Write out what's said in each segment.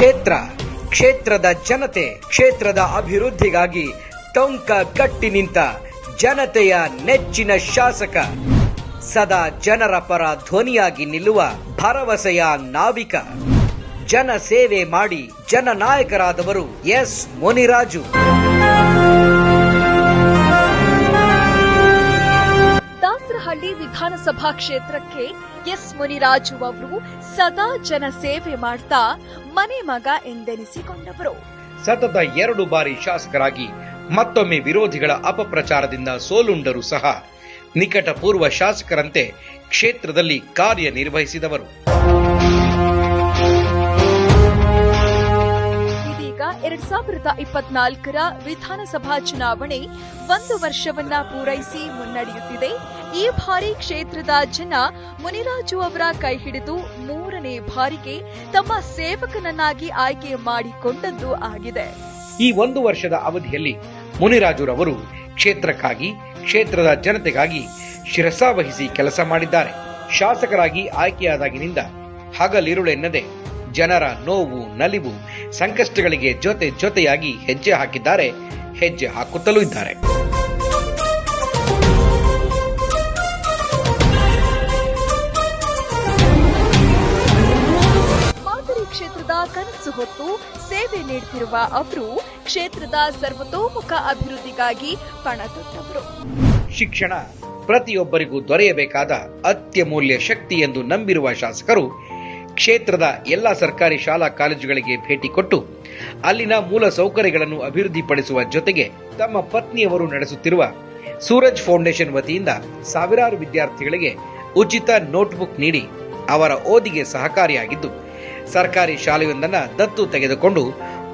ಕ್ಷೇತ್ರ, ಕ್ಷೇತ್ರದ ಜನತೆ, ಕ್ಷೇತ್ರದ ಅಭಿವೃದ್ಧಿಗಾಗಿ ಟೊಂಕ ಕಟ್ಟಿ ನಿಂತ ಜನತೆಯ ನೆಚ್ಚಿನ ಶಾಸಕ. ಸದಾ ಜನರ ಪರ ಧ್ವನಿಯಾಗಿ ನಿಲ್ಲುವ ಭರವಸೆಯ ನಾವಿಕ. ಜನ ಸೇವೆ ಮಾಡಿ ಜನನಾಯಕರಾದವರು ಎಸ್ ಮುನಿರಾಜು. ದಾಸರಹಳ್ಳಿ ವಿಧಾನಸಭಾ ಕ್ಷೇತ್ರಕ್ಕೆ ಎಸ್ ಮುನಿರಾಜು ಅವರು ಸದಾ ಜನ ಸೇವೆ ಮಾಡ್ತಾ ಮನೆ ಮಗ ಎಂದೆನಿಸಿಕೊಂಡವರು. ಸತತ ಎರಡು ಬಾರಿ ಶಾಸಕರಾಗಿ ಮತ್ತೊಮ್ಮೆ ವಿರೋಧಿಗಳ ಅಪಪ್ರಚಾರದಿಂದ ಸೋಲುಂಡರೂ ಸಹ ನಿಕಟಪೂರ್ವ ಶಾಸಕರಂತೆ ಕ್ಷೇತ್ರದಲ್ಲಿ ಕಾರ್ಯನಿರ್ವಹಿಸಿದವರು. ಎರಡ್ ಸಾವಿರದ ಇಪ್ಪತ್ನಾಲ್ಕರ ವಿಧಾನಸಭಾ ಚುನಾವಣೆ ಒಂದು ವರ್ಷವನ್ನ ಪೂರೈಸಿ ಮುನ್ನಡೆಯುತ್ತಿದೆ. ಈ ಬಾರಿ ಕ್ಷೇತ್ರದ ಜನ ಮುನಿರಾಜು ಅವರ ಕೈ ಹಿಡಿದು ಮೂರನೇ ಬಾರಿಗೆ ತಮ್ಮ ಸೇವಕನನ್ನಾಗಿ ಆಯ್ಕೆ ಮಾಡಿಕೊಂಡದ್ದು ಆಗಿದೆ. ಈ ಒಂದು ವರ್ಷದ ಅವಧಿಯಲ್ಲಿ ಮುನಿರಾಜುರವರು ಕ್ಷೇತ್ರಕ್ಕಾಗಿ, ಕ್ಷೇತ್ರದ ಜನತೆಗಾಗಿ ಶಿರಸಾವಹಿಸಿ ಕೆಲಸ ಮಾಡಿದ್ದಾರೆ. ಶಾಸಕರಾಗಿ ಆಯ್ಕೆಯಾದಾಗಿನಿಂದ ಹಗಲಿರುಳೆನ್ನದೆ ಜನರ ನೋವು, ನಲಿವು ಸಂಕಷ್ಟಗಳಿಗೆ ಜೊತೆ ಜೊತೆಯಾಗಿ ಹೆಜ್ಜೆ ಹಾಕಿದ್ದಾರೆ ಹೆಜ್ಜೆ ಹಾಕುತ್ತಲೂ ಇದ್ದಾರೆ. ಕ್ಷೇತ್ರದ ಕನಸು ಹೊತ್ತು ಸೇವೆ ನೀಡುತ್ತಿರುವ ಅವರು ಕ್ಷೇತ್ರದ ಸರ್ವತೋಮುಖ ಅಭಿವೃದ್ಧಿಗಾಗಿ ಪಣತೊಟ್ಟವರು. ಶಿಕ್ಷಣ ಪ್ರತಿಯೊಬ್ಬರಿಗೂ ದೊರೆಯಬೇಕಾದ ಅತ್ಯಮೂಲ್ಯ ಶಕ್ತಿ ಎಂದು ನಂಬಿರುವ ಶಾಸಕರು ಕ್ಷೇತ್ರದ ಎಲ್ಲ ಸರ್ಕಾರಿ ಶಾಲಾ ಕಾಲೇಜುಗಳಿಗೆ ಭೇಟಿ ಕೊಟ್ಟು ಅಲ್ಲಿನ ಮೂಲ ಸೌಕರ್ಯಗಳನ್ನು ಅಭಿವೃದ್ಧಿಪಡಿಸುವ ಜೊತೆಗೆ ತಮ್ಮ ಪತ್ನಿಯವರು ನಡೆಸುತ್ತಿರುವ ಸೂರಜ್ ಫೌಂಡೇಶನ್ ವತಿಯಿಂದ ಸಾವಿರಾರು ವಿದ್ಯಾರ್ಥಿಗಳಿಗೆ ಉಚಿತ ನೋಟ್ಬುಕ್ ನೀಡಿ ಅವರ ಓದಿಗೆ ಸಹಕಾರಿಯಾಗಿದ್ದು, ಸರ್ಕಾರಿ ಶಾಲೆಯೊಂದನ್ನು ದತ್ತು ತೆಗೆದುಕೊಂಡು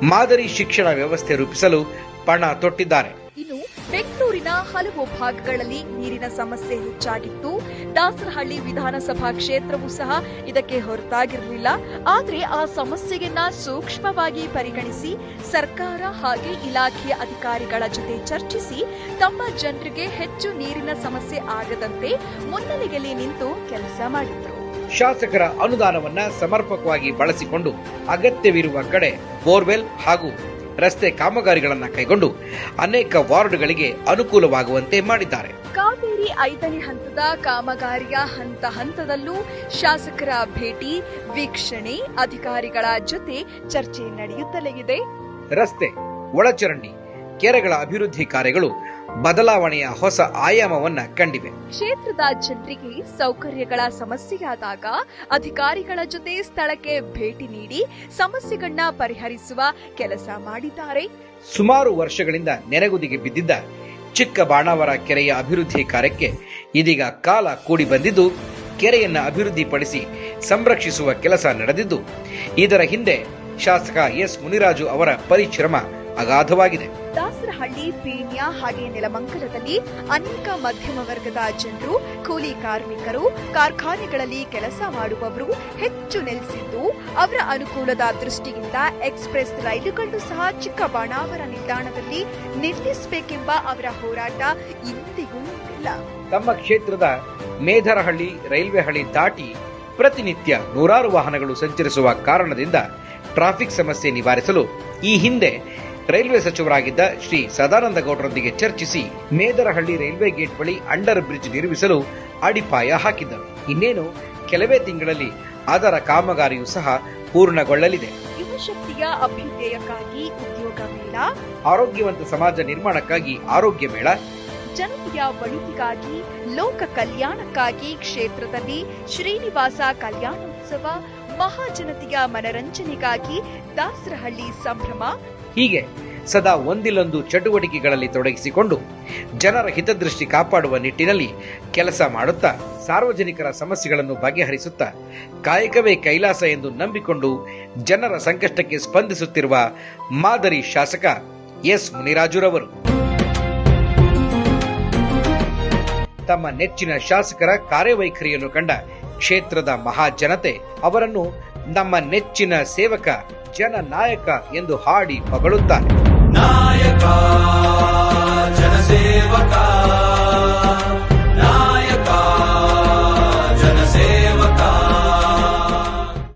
ಮಾದರಿ ಶಿಕ್ಷಣ ವ್ಯವಸ್ಥೆ ರೂಪಿಸಲು ಪಣ ತೊಟ್ಟಿದ್ದಾರೆ. ಇನ್ನು ಬೆಂಗಳೂರಿನ ಹಲವು ಭಾಗಗಳಲ್ಲಿ ನೀರಿನ ಸಮಸ್ಯೆ ಹೆಚ್ಚಾಗಿತ್ತು. ದಾಸರಹಳ್ಳಿ ವಿಧಾನಸಭಾ ಕ್ಷೇತ್ರವೂ ಸಹ ಇದಕ್ಕೆ ಹೊರತಾಗಿರಲಿಲ್ಲ. ಆದರೆ ಆ ಸಮಸ್ಯೆಯನ್ನ ಸೂಕ್ಷ್ಮವಾಗಿ ಪರಿಗಣಿಸಿ ಸರ್ಕಾರ ಹಾಗೆ ಇಲಾಖೆಯ ಅಧಿಕಾರಿಗಳ ಜೊತೆ ಚರ್ಚಿಸಿ ತಮ್ಮ ಜನರಿಗೆ ಹೆಚ್ಚು ನೀರಿನ ಸಮಸ್ಯೆ ಆಗದಂತೆ ಮುನ್ನೆಲೆಯಲ್ಲಿ ನಿಂತು ಕೆಲಸ ಮಾಡಿದ್ರು. ಶಾಸಕರ ಅನುದಾನವನ್ನ ಸಮರ್ಪಕವಾಗಿ ಬಳಸಿಕೊಂಡು ಅಗತ್ಯವಿರುವ ಕಡೆ ಬೋರ್ವೆಲ್ ಹಾಗೂ ರಸ್ತೆ ಕಾಮಗಾರಿಗಳನ್ನು ಕೈಗೊಂಡು ಅನೇಕ ವಾರ್ಡ್ಗಳಿಗೆ ಅನುಕೂಲವಾಗುವಂತೆ ಮಾಡಿದ್ದಾರೆ. ಕಾವೇರಿ ಐದನೇ ಹಂತದ ಕಾಮಗಾರಿಯ ಹಂತ ಹಂತದಲ್ಲೂ ಶಾಸಕರ ಭೇಟಿ ವೀಕ್ಷಣೆ ಅಧಿಕಾರಿಗಳ ಜೊತೆ ಚರ್ಚೆ ನಡೆಯುತ್ತಲೇ ಇದೆ. ರಸ್ತೆ ಒಳಚರಂಡಿ ಕೆರೆಗಳ ಅಭಿವೃದ್ಧಿ ಕಾರ್ಯಗಳು ಬದಲಾವಣೆಯ ಹೊಸ ಆಯಾಮವನ್ನ ಕಂಡಿವೆ. ಕ್ಷೇತ್ರದ ಜನರಿಗೆ ಸೌಕರ್ಯಗಳ ಸಮಸ್ಯೆಯಾದಾಗ ಅಧಿಕಾರಿಗಳ ಜೊತೆ ಸ್ಥಳಕ್ಕೆ ಭೇಟಿ ನೀಡಿ ಸಮಸ್ಯೆಗಳನ್ನ ಪರಿಹರಿಸುವ ಕೆಲಸ ಮಾಡಿದ್ದಾರೆ. ಸುಮಾರು ವರ್ಷಗಳಿಂದ ನೆನೆಗುದಿಗೆ ಬಿದ್ದಿದ್ದ ಚಿಕ್ಕ ಬಾಣಾವರ ಕೆರೆಯ ಅಭಿವೃದ್ಧಿ ಕಾರ್ಯಕ್ಕೆ ಇದೀಗ ಕಾಲ ಕೂಡಿ ಬಂದಿದ್ದು ಕೆರೆಯನ್ನ ಅಭಿವೃದ್ಧಿಪಡಿಸಿ ಸಂರಕ್ಷಿಸುವ ಕೆಲಸ ನಡೆದಿದ್ದು ಇದರ ಹಿಂದೆ ಶಾಸಕ ಎಸ್ ಮುನಿರಾಜು ಅವರ ಪರಿಶ್ರಮ ಅಗಾಧವಾಗಿದೆ. ದಾಸರಹಳ್ಳಿ ಪೀಣ್ಯ ಹಾಗೆ ನೆಲಮಂಗಲದಲ್ಲಿ ಅನೇಕ ಮಧ್ಯಮ ವರ್ಗದ ಜನರು, ಕೂಲಿ ಕಾರ್ಮಿಕರು, ಕಾರ್ಖಾನೆಗಳಲ್ಲಿ ಕೆಲಸ ಮಾಡುವವರು ಹೆಚ್ಚು ನೆಲೆಸಿದ್ದು, ಅವರ ಅನುಕೂಲದ ದೃಷ್ಟಿಯಿಂದ ಎಕ್ಸ್ಪ್ರೆಸ್ ರೈಲುಗಳನ್ನು ಸಹ ಚಿಕ್ಕ ಬಾಣಾವರ ನಿಲ್ದಾಣದಲ್ಲಿ ನಿಲ್ಲಿಸಬೇಕೆಂಬ ಅವರ ಹೋರಾಟ ಇಂದಿಗೂ ಇಲ್ಲ. ತಮ್ಮ ಕ್ಷೇತ್ರದ ಮೇಧರಹಳ್ಳಿ, ರೈಲ್ವೆ ಹಳಿ ದಾಟಿ ಪ್ರತಿನಿತ್ಯ ನೂರಾರು ವಾಹನಗಳು ಸಂಚರಿಸುವ ಕಾರಣದಿಂದ ಟ್ರಾಫಿಕ್ ಸಮಸ್ಯೆ ನಿವಾರಿಸಲು ಈ ಹಿಂದೆ ರೈಲ್ವೆ ಸಚಿವರಾಗಿದ್ದ ಶ್ರೀ ಸದಾನಂದ ಗೌಡರೊಂದಿಗೆ ಚರ್ಚಿಸಿ ಮೇದರಹಳ್ಳಿ ರೈಲ್ವೆ ಗೇಟ್ ಬಳಿ ಅಂಡರ್ ಬ್ರಿಡ್ಜ್ ನಿರ್ಮಿಸಲು ಅಡಿಪಾಯ ಹಾಕಿದ್ದರು ಇನ್ನೇನು ಕೆಲವೇ ತಿಂಗಳಲ್ಲಿ ಅದರ ಕಾಮಗಾರಿಯೂ ಸಹ ಪೂರ್ಣಗೊಳ್ಳಲಿದೆ. ಯುವಶಕ್ತಿಯ ಅಭ್ಯುದಯಕ್ಕಾಗಿ ಉದ್ಯೋಗ ಮೇಳ ಆರೋಗ್ಯವಂತ ಸಮಾಜ ನಿರ್ಮಾಣಕ್ಕಾಗಿ ಆರೋಗ್ಯ ಮೇಳ ಜನತೆಯ ಒಳಿತಿಗಾಗಿ ಲೋಕ ಕಲ್ಯಾಣಕ್ಕಾಗಿ ಕ್ಷೇತ್ರದಲ್ಲಿ ಶ್ರೀನಿವಾಸ ಕಲ್ಯಾಣೋತ್ಸವ ಮಹಾಜನತೆಯ ಮನರಂಜನೆಗಾಗಿ ದಾಸರಹಳ್ಳಿ ಸಂಭ್ರಮ ಹೀಗೆ ಸದಾ ಒಂದಿಲ್ಲೊಂದು ಚಟುವಟಿಕೆಗಳಲ್ಲಿ ತೊಡಗಿಸಿಕೊಂಡು ಜನರ ಹಿತದೃಷ್ಟಿ ಕಾಪಾಡುವ ನಿಟ್ಟಿನಲ್ಲಿ ಕೆಲಸ ಮಾಡುತ್ತಾ, ಸಾರ್ವಜನಿಕರ ಸಮಸ್ಯೆಗಳನ್ನು ಬಗೆಹರಿಸುತ್ತಾ, ಕಾಯಕವೇ ಕೈಲಾಸ ಎಂದು ನಂಬಿಕೊಂಡು ಜನರ ಸಂಕಷ್ಟಕ್ಕೆ ಸ್ಪಂದಿಸುತ್ತಿರುವ ಮಾದರಿ ಶಾಸಕ ಎಸ್. ಮುನಿರಾಜುರವರು. ತಮ್ಮ ನೆಚ್ಚಿನ ಶಾಸಕರ ಕಾರ್ಯವೈಖರಿಯನ್ನು ಕಂಡ ಕ್ಷೇತ್ರದ ಮಹಾಜನತೆ ಅವರನ್ನು ನಮ್ಮ ನೆಚ್ಚಿನ ಸೇವಕ, ಜನನಾಯಕ ಎಂದು ಹಾಡಿ ಹೊಗಳುತ್ತಾರೆ.